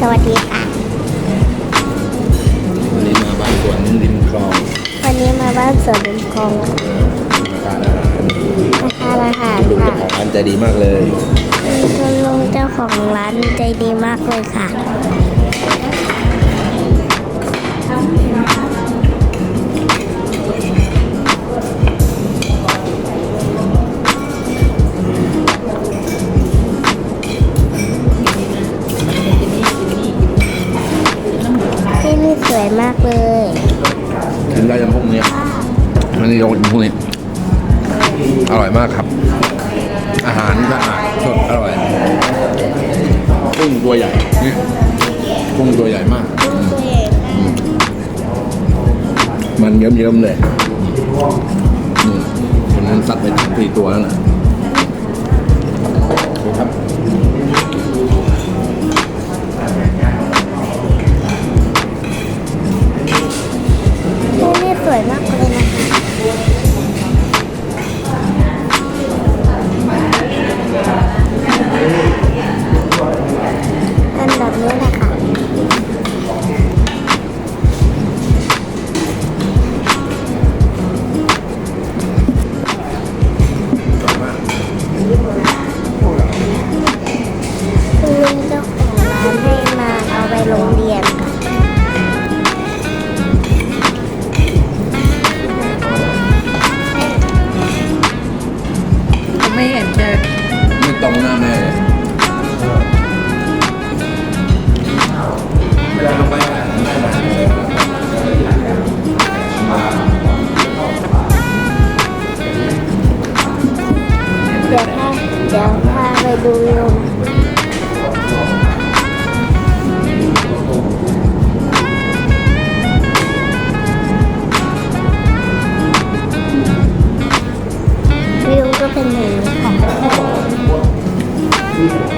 สวัสดีค่ะ วันนี้มาบ้านสวนริมคลองวันนี้มาบ้านสวนริมคลองมาทานอาหารมาทานอาหารลุงค่ะเจ้าของร้านใจดีมากเลยคุณลุงเจ้าของร้านใจดีมากเลยค่ะ กินได้ยังพวกนี้อันนี้เราพวกนี้ อร่อยมากครับ อาหารสะอาดสดอร่อยกุ้งตัวใหญ่นี่กุ้งตัวใหญ่มาก มันเยิ้มๆเลยนี่คนนั้นซัดไปตั้งสี่ตัวแล้วนะ เดี๋ยวพาเดี๋ยวพาไปดูลมวิมก็เป็นอย่างนี้ค่